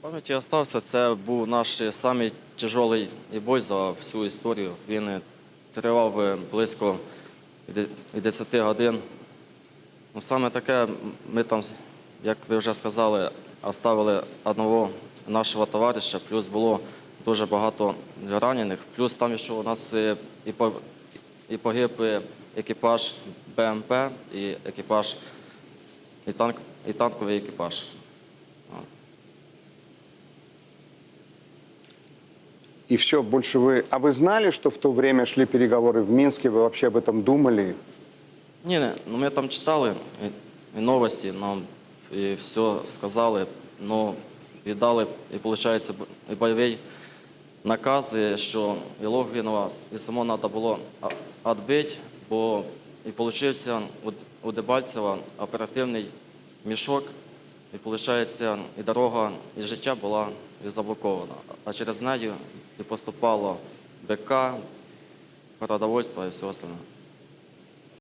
Пам'яті остався, це був наш самий бой за всю історію. Він е, тривав е, близько 10 годин. Ну, саме таке, ми там, як ви вже сказали, оставили одного нашого товариша, плюс було дуже багато ранених, плюс там ще у нас е, і, по- і погиб екіпаж БМП, і екіпаж, і, танк, і танковий екіпаж. И все, больше вы... А вы знали, что в то время шли переговоры в Минске? Вы вообще об этом думали? Ні, не, ну ми там читали і, і новості, нам і все сказали, ну віддали, і виходить, і бойовий наказ, і що і Логвінова, і само треба було відбити, бо і вийшов у, у Дебальцева оперативний мішок, і виходить, і дорога, і життя була і заблокована. А через неї і поступало БК, продовольство і все остальне.